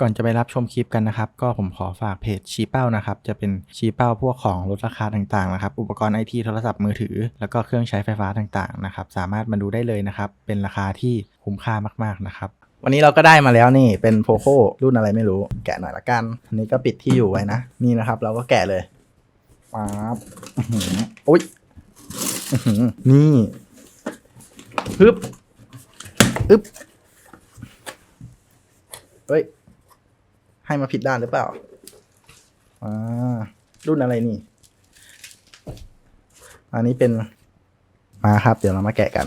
ก่อนจะไปรับชมคลิปกันนะครับ ก็ผมขอฝากเพจชี้เป้านะครับ จะเป็นชี้เป้าพวกของลดราคาต่างๆนะครับ อุปกรณ์ไอทีโทรศัพท์มือถือ แล้วก็เครื่องใช้ไฟฟ้าต่างๆนะครับ สามารถมาดูได้เลยนะครับ เป็นราคาที่คุ้มค่ามากๆนะครับวันนี้เราก็ได้มาแล้วนี่เป็นโ o โ o รุ่นอะไรไม่รู้แกะหน่อยละกันอันนี้ก็ปิดที่อยู่ไว้นะนี่นะครับ เราก็แกะเลยป๊าบอื้ยนี่ฮึบอึบเฮ้ย ให้มาผิดด้านหรือเปล่าอ่ารุ่นอะไรนี่ อันนี้เป็นมาครับ เดี๋ยวเรามาแกะกัน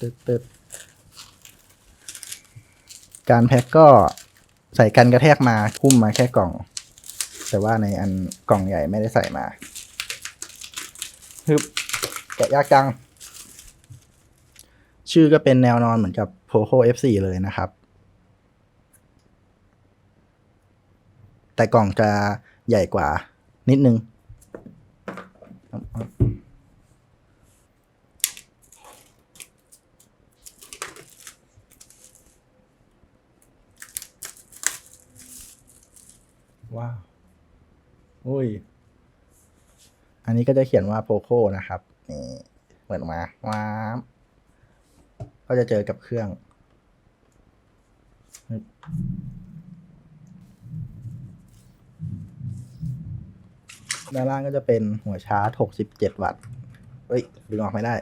ตึ๊ดตึ๊ดการแพ็คก็ใส่กันกระแทกมาคุ้มมาแค่กล่อง แต่ว่าในอันกล่องใหญ่ไม่ได้ใส่มาฮึบแกะยากจัง ชื่อก็เป็นแนวนอนเหมือนกับ Poco F4 เลยนะครับ แต่กล่องจะใหญ่กว่านิดนึง ว้าวอุ้ย อันนี้ก็จะเขียนว่า Poco นะครับ นี่เปิดออกมาว้าวก็จะเจอกับเครื่อง ด้านล่างก็จะเป็นหัวชาร์จ 67 วัตต์ เฮ้ย ดึงออกไม่ได้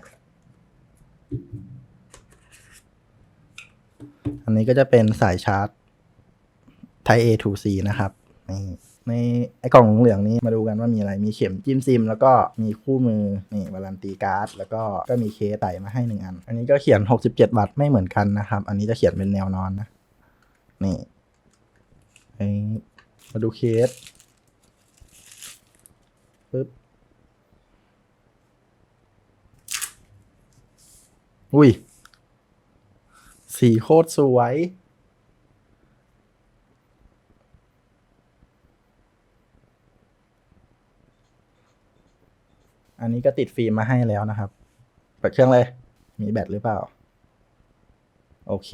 อันนี้ก็จะเป็นสายชาร์จ Type A to C นะครับ นี่ในไอ้กล่องเหลืองนี้มาดูกันว่ามีอะไร มีเข็มจิ้มซิม แล้วก็มีคู่มือ นี่วารันตีการ์ด แล้วก็ก็มีเคสใส่มาให้หนึ่งอัน อันนี้ก็เขียน 67 วัตต์ไม่เหมือนกันนะครับ อันนี้จะเขียนเป็นแนวนอนนะ นี่มาดูเคส ปึ๊บ อุ้ย สีโคตรสวย อันนี้ก็ติดฟิล์มมาให้แล้วนะครับ เปิดเครื่องเลย มีแบตหรือเปล่า โอเค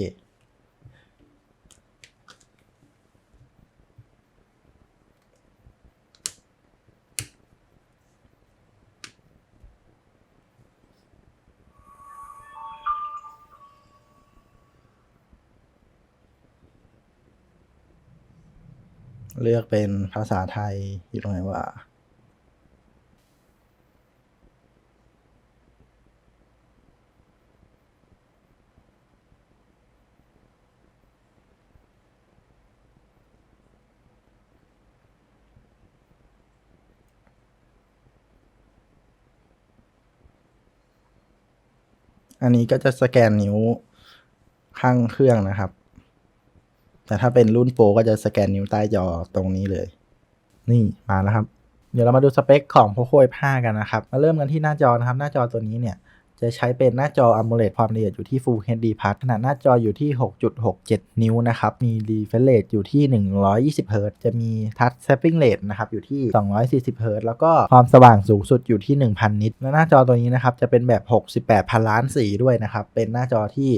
เลือกเป็นภาษาไทยอยู่ตรงไหนวะอันนี้ก็จะสแกนนิ้วข้างเครื่องนะครับ แต่ถ้าเป็นรุ่นโปรก็จะสแกนนิ้วใต้จอตรงนี้เลย นี่มาแล้วครับ เดี๋ยวเรามาดูสเปคของ Poco F5 กันนะครับ มาเริ่มกันที่หน้าจอนะครับ หน้าจอตัวนี้เนี่ยจะใช้เป็นหน้าจอ AMOLED ความละเอียดอยู่ที่ Full HD Plus ขนาดหน้าจออยู่ที่ 6.67 นิ้วนะครับ มี refresh rate อยู่ที่ 120 Hz จะมี touch sampling rate นะครับ อยู่ที่ 240 Hz แล้วก็ความสว่างสูงสุดอยู่ที่ 1,000 นิตและหน้าจอตัวนี้นะครับ จะเป็นแบบ 68พันล้านสีด้วยนะครับ เป็นหน้าจอที่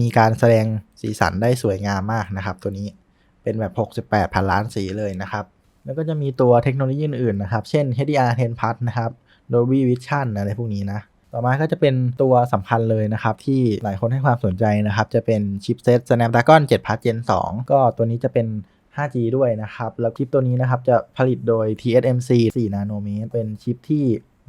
มีการแสดงสีสันได้สวยงามมากนะครับ ตัวนี้เป็นแบบ 68พันล้านสีเลยนะครับ แล้วก็จะมีตัวเทคโนโลยีอื่นๆนะครับ เช่น HDR10 Plus นะครับ Dolby Vision อะไรพวกนี้นะต่อมาก็จะเป็นตัวสำคัญเลยนะครับ ที่หลายคนให้ความสนใจนะครับ จะเป็นชิปเซต Snapdragon 7 Plus Gen 2 ก็ตัวนี้จะเป็น 5G ด้วยนะครับ แล้วชิปตัวนี้นะครับ จะผลิตโดย TSMC 4 นาโนเมตรเป็นชิปที่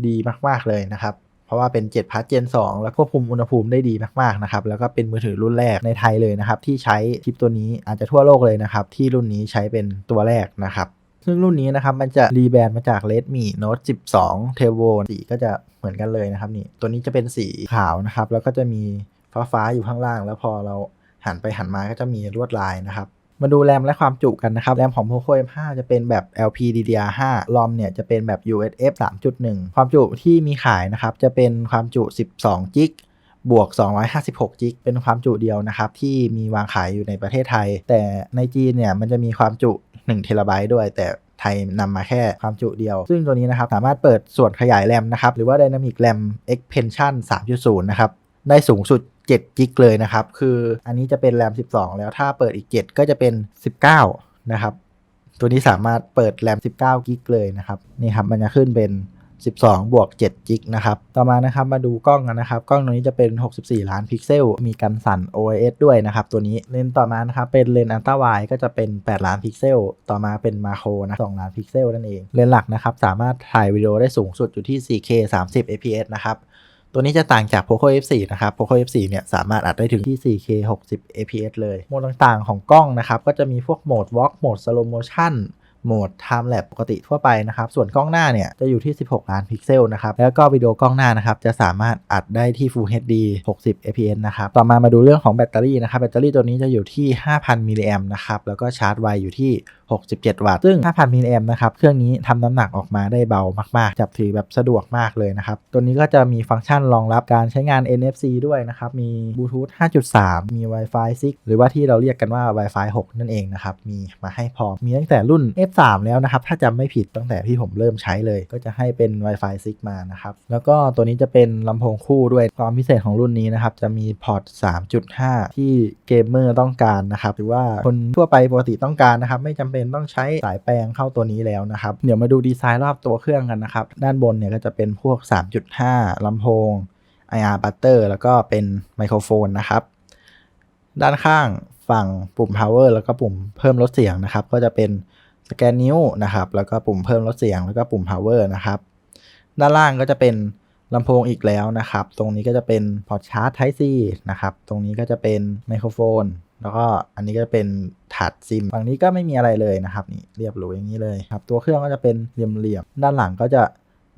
ดีมาก ๆ เลยนะครับ เพราะว่าเป็น7 Plus Gen 2แล้วควบคุมอุณหภูมิได้ดีมากๆนะครับ แล้วก็เป็นมือถือรุ่นแรกในไทยเลยนะครับ ที่ใช้ชิปตัวนี้อาจจะทั่วโลกเลยนะครับ ที่รุ่นนี้ใช้เป็นตัวแรกนะครับซึ่งรุ่นนี้นะครับมันจะรีแบรนด์มาจาก Redmi Note 12 Turbo สีก็จะเหมือนกันเลยนะครับนี่ตัวนี้จะเป็นสีขาวนะครับ แล้วก็จะมีฟ้าฟ้าๆอยู่ข้างล่าง แล้วพอเราหันไปหันมาก็จะมีลวดลายนะครับ มาดูแรมและความจุกันนะครับ แรมของ Poco F5 จะเป็นแบบ LPDDR5 รอมเนี่ยจะเป็นแบบ USF 3.1 ความจุที่มีขายนะครับ จะเป็นความจุ 12จิกบวก 256 จิก เป็นความจุเดียวนะครับ ที่มีวางขายอยู่ในประเทศไทย แต่ในจีนเนี่ยมันจะมีความจุ 1 เทราไบต์ด้วย แต่ไทยนำมาแค่ความจุเดียว ซึ่งตัวนี้นะครับ สามารถเปิดส่วนขยายแรมนะครับ หรือว่า Dynamic RAM Expansion 3.0 นะครับ ได้สูงสุด 7 g b เลยนะครับ คืออันนี้จะเป็นแรม 12 แล้วถ้าเปิดอีก 7 ก็จะเป็น 19 นะครับ ตัวนี้สามารถเปิดแรม 19 g b เลยนะครับ นี่ครับมันจะขึ้นเป็น 12 บวก7 g b นะครับ ต่อมานะครับมาดูกล้องกันนะครับ กล้องตัวนี้จะเป็น 64 ล้านพิกเซล มีกันสั่น OIS ด้วยนะครับ ตัวนี้ เลนส์ต่อมานะครับ เป็นเลนส์อัลตราไวก็จะเป็น 8 ล้านพิกเซล ต่อมาเป็นมาโครนะ2ล้านพิกเซลนั่นเอง เลนส์หลักนะครับ สามารถถ่ายวิดีโอได้สูงสุดอยู่ที่ 4K 30 fps นะครับ ตัวนี้จะต่างจาก Poco F4 นะครับ Poco F4 เนี่ยสามารถอัดได้ถึงที่ 4K 60 fps เลย โหมดต่างๆของกล้องนะครับ ก็จะมีพวกโหมด Walk โหมด Slow Motion โหมด Time Lapse ปกติทั่วไปนะครับ ส่วนกล้องหน้าเนี่ยจะอยู่ที่ 16 ล้านพิกเซลนะครับ แล้วก็วิดีโอกล้องหน้านะครับจะสามารถอัดได้ที่ Full HD 60 fps นะครับ ต่อมามาดูเรื่องของแบตเตอรี่นะครับ แบตเตอรี่ตัวนี้จะอยู่ที่ 5,000มิลลิแอมนะครับ แล้วก็ชาร์จไวอยู่ที่ 67 วัตต์ ซึ่ง 5,000มิลลิแอมนะครับ เครื่องนี้ทำน้ำหนักออกมาได้เบามาก ๆ จับถือแบบสะดวกมากเลยนะครับ ตัวนี้ก็จะมีฟังก์ชันรองรับการใช้งาน NFC ด้วยนะครับ มีบลูทูธ5.3 มี Wi-Fi 6 หรือว่าที่เราเรียกกันว่า Wi-Fi 6 นั่นเองนะครับ มีมาให้พร้อม มีตั้งแต่รุ่น3 แล้วนะครับ ถ้าจำไม่ผิดตั้งแต่ที่ผมเริ่มใช้เลย ก็จะให้เป็น Wi-Fi 6 มานะครับ แล้วก็ตัวนี้จะเป็นลำโพงคู่ด้วยความพิเศษของรุ่นนี้นะครับ จะมีพอร์ต 3.5 ที่เกมเมอร์ต้องการนะครับ หรือว่าคนทั่วไปปกติต้องการนะครับ ไม่จำเป็นต้องใช้สายแปลงเข้าตัวนี้แล้วนะครับ เดี๋ยวมาดูดีไซน์รอบตัวเครื่องกันนะครับ ด้านบนเนี่ยก็จะเป็นพวก 3.5ลำโพง IR butter แล้วก็เป็นไมโครโฟนนะครับ ด้านข้างฝั่งปุ่ม power แล้วก็ปุ่มเพิ่มลดเสียงนะครับ ก็จะเป็น สแกนนิ้วนะครับ แล้วก็ปุ่มเพิ่มลดเสียง แล้วก็ปุ่ม power นะครับ ด้านล่างก็จะเป็นลำโพงอีกแล้วนะครับ ตรงนี้ก็จะเป็นพอร์ตชาร์จ Type C นะครับ ตรงนี้ก็จะเป็นไมโครโฟน แล้วก็อันนี้ก็จะเป็นถาดซิม ฝั่งนี้ก็ไม่มีอะไรเลยนะครับ นี่เรียบหรูอย่างนี้เลยครับ ตัวเครื่องก็จะเป็นเหลี่ยมๆ ด้านหลังก็จะ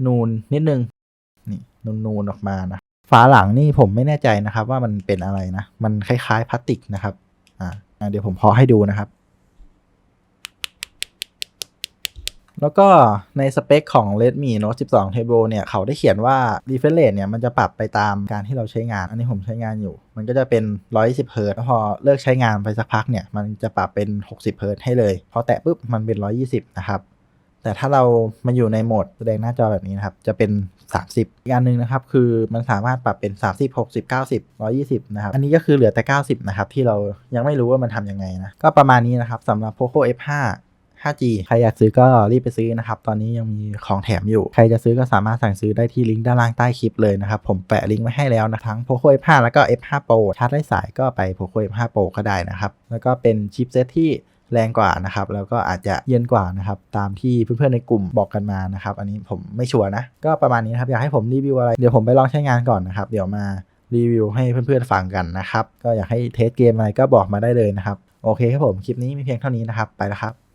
นูนนิดนึง นี่นูนๆออกมานะ ฝาหลังนี่ผมไม่แน่ใจนะครับว่ามันเป็นอะไรนะ มันคล้ายๆพลาสติกนะครับ อ่า เดี๋ยวผมพอให้ดูนะครับ แล้วก็ในสเปคของ Redmi Note 12 Turbo เนี่ย เขาได้เขียนว่า refresh rate เนี่ย มันจะปรับไปตามการที่เราใช้งาน อันนี้ผมใช้งานอยู่ มันก็จะเป็น 120 Hz แล้วพอเลิกใช้งานไปสักพักเนี่ย มันจะปรับเป็น 60 Hz ให้เลย พอแตะปุ๊บ มันเป็น 120 นะครับแต่ถ้าเรามาอยู่ในโหมดแสดงหน้าจอแบบนี้นะครับ จะเป็น 30 อีกอันหนึ่งนะครับ คือมันสามารถปรับเป็น 30 60 90 120 นะครับ อันนี้ก็คือเหลือแต่ 90 นะครับ ที่เรายังไม่รู้ว่ามันทำยังไงนะ ก็ประมาณนี้นะครับสำหรับ Poco F5 5G ใครอยากซื้อก็รีบไปซื้อนะครับ ตอนนี้ยังมีของแถมอยู่ ใครจะซื้อก็สามารถสั่งซื้อได้ที่ลิงก์ด้านล่างใต้คลิปเลยนะครับ ผมแปะลิงก์ไว้ให้แล้วนะทั้ง Poco F5 แล้วก็ F5 Pro ชาร์จไร้สายก็ไป Poco F5 Pro ก็ได้นะครับ แล้วก็เป็นชิปเซตที่แรงกว่านะครับ แล้วก็อาจจะเย็นกว่านะครับ ตามที่เพื่อนๆในกลุ่มบอกกันมานะครับ อันนี้ผมไม่ชัวร์นะ ก็ประมาณนี้นะครับ อยากให้ผมรีวิวอะไร เดี๋ยวผมไปลองใช้งานก่อนนะครับ เดี๋ยวมารีวิวให้เพื่อนๆฟังกันนะครับ ก็อยากให้เทสเกมอะไรก็บอกมาได้เลยนะครับ โอเคครับผม คลิปนี้มีเพียงเท่านี้นะครับ ไปแล้วครับ